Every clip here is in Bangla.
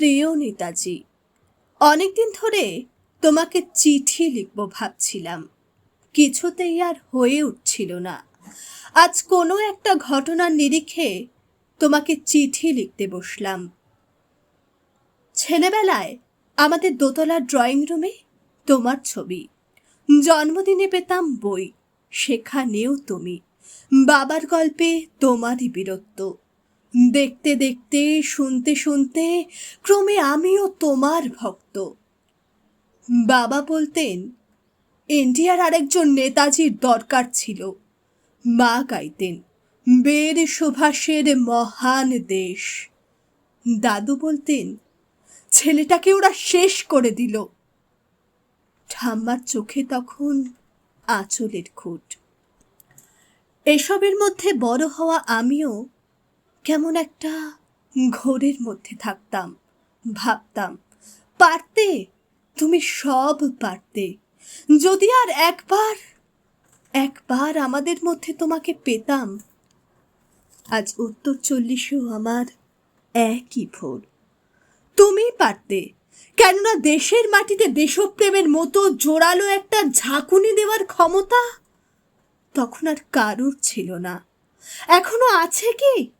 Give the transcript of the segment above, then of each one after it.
প্রিয় নেতাজি, অনেকদিন ধরে তোমাকে চিঠি লিখব ভাবছিলাম। কিছুতেই আর হয়ে উঠছিল না। আজ কোনো একটা ঘটনার নিরিখে তোমাকে চিঠি লিখতে বসলাম। ছেলেবেলায় আমাদের দোতলার ড্রয়িং রুমে তোমার ছবি, জন্মদিনে পেতাম বই, সেখানেও তুমি, বাবার গল্পে তোমারই বীরত্ব। দেখতে দেখতে, শুনতে শুনতে ক্রমে আমিও তোমার ভক্ত। বাবা বলতেন ইন্ডিয়ার আরেকজন নেতাজির দরকার ছিল। মা গাইতেন বীর সুভাষের মহান দেশ। দাদু বলতেন, ছেলেটাকে ওরা শেষ করে দিল। ঠাম্মার চোখে তখন আঁচলের খুঁট। এসবের মধ্যে বড় হওয়া আমিও কেমন একটা ঘোরের মধ্যে থাকতাম, ভাবতাম, পারতে, তুমি সব পারতে। যদি আর একবার একবার আমাদের মধ্যে তোমাকে পেতাম, আজ উত্তর চল্লিশেও আমার একই ভোর। তুমি পারতে, কেননা দেশের মাটিতে দেশপ্রেমের মতো জোরালো একটা ঝাঁকুনি দেওয়ার ক্ষমতা তখন আর কারুর ছিল না। এখনও আছে কি?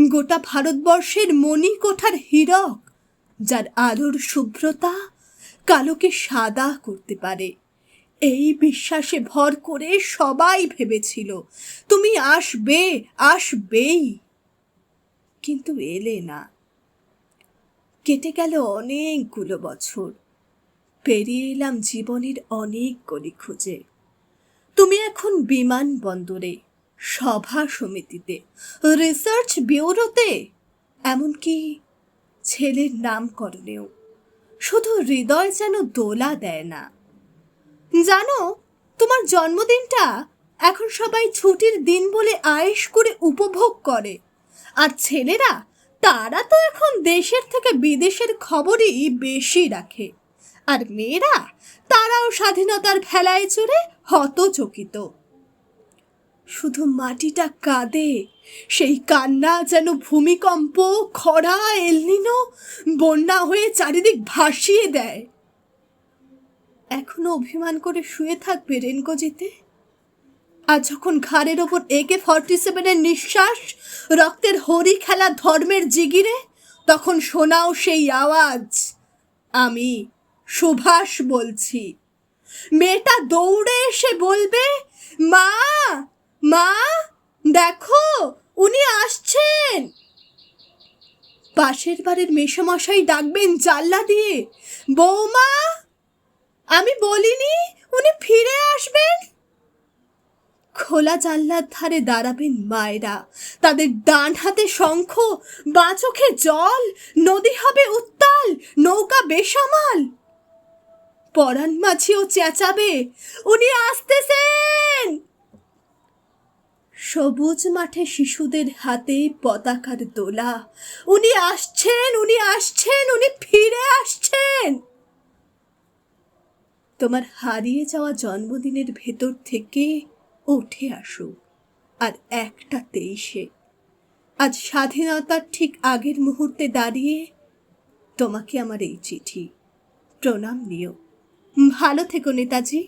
গোটা ভারতবর্ষের মণিকোঠার হীরক, যার আলোর শুভ্রতা কালোকে সাদা করতে পারে। এই বিশ্বাসে ভর করে সবাই ভেবেছিল, তুমি আসবে, আসবেই। কিন্তু এলে না। কেটে গেল অনেকগুলো বছর। পেরিয়ে এলাম জীবনের অনেক গলি খুঁজে। তুমি এখন বিমানবন্দরে সভা সমিতিতে রিসার্চ ব্যুরোতে এমনকি ছেলের নামকরণেও। শুধু হৃদয় যেন দোলা দেয় না। জানো, তোমার জন্মদিনটা এখন সবাই ছুটির দিন বলে আয়েশ করে উপভোগ করে। আর ছেলেরা, তারা তো এখন দেশের থেকে বিদেশের খবরই বেশি রাখে। আর মেয়েরা, তারাও স্বাধীনতার ভেলায় চড়ে হতচকিত। শুধু মাটিটা কাঁদে, সেই কান্না যেন ভূমিকম্প, খরা, এলনিনো, বন্যা হয়ে চারিদিক ভাসিয়ে দেয়। এখনও অভিমান করে শুয়ে থাকবে রেনকোজিতে আর যখন ঘাড়ের ওপর একে ফর্টি সেভেনের নিঃশ্বাস, রক্তের হরি খেলা ধর্মের জিগিরে, তখন শোনাও সেই আওয়াজ। আমি সুভাষ বলছি। মেয়েটা দৌড়ে এসে বলবে, মা মা, দেখো, উনি আসছেন। পাশের বাড়ির মেসমশাই ডাকবেন জাল্লা দিয়ে। বৌমা, আমি বলিনি উনি ফিরে আসবেন। খোলা জানলার ধারে দাঁড়াবেন মায়েরা। তাদের ডান হাতে শঙ্খ, বা চোখে জল, নদী হবে উত্তাল, নৌকা বেসামাল। পরাণ মাঝিও চেঁচাবে, উনি আসতেছেন। সবুজ মাঠে শিশুদের হাতে পতাকার দোলা। উনি আসছেন উনি আসছেন, উনি ফিরে আসছেন। তোমার হারিয়ে যাওয়া জন্মদিনের ভেতর থেকে উঠে আসো, আর একটা তেইশে। আজ স্বাধীনতার ঠিক আগের মুহূর্তে দাঁড়িয়ে তোমাকে আমার এই চিঠি, প্রণাম নিও। ভালো থেকো নেতাজি।